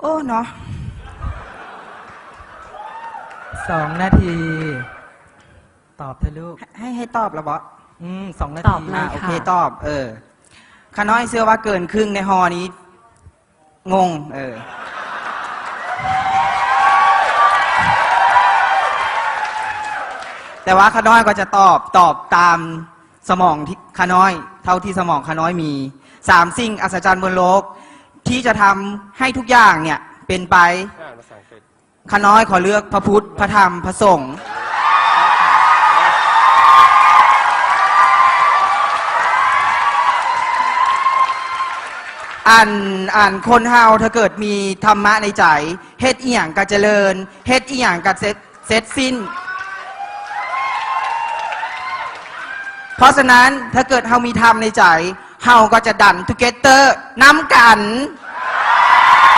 โอ้เนาะสองนาที ตอบเธอะลูก ให้ให้ตอบแล้วบออืมสองนาตอทีบเลยอ่าโอเค ค่ะ ตอบ เออขาน้อยเชื่อว่าเกินครึ่งในฮอนี้ งง เออ แต่ว่าขาน้อยก็จะตอบตอบตามสมองที่ขาน้อย เท่าที่สมองขาน้อยมีสามสิ่งอัศจรรย์บนโลก ที่จะทำให้ทุกอย่างเนี่ยเป็นไปอ่านภาษาอังกฤษขาน้อยขอเลือกพระพุทธพระธรรมพระสงฆ์อ่านอ่านคนเฮาถ้าเกิดมีธรรมะในใจเฮ็ดอีหยังก็เจริญเฮ็ดอีหยังก็เสร็จเสร็จสิ้น เพราะฉะนั้นถ้าเกิดเฮามีธรรมในใจ เฮาก็จะดันทูเกเตอร์น้ำกัน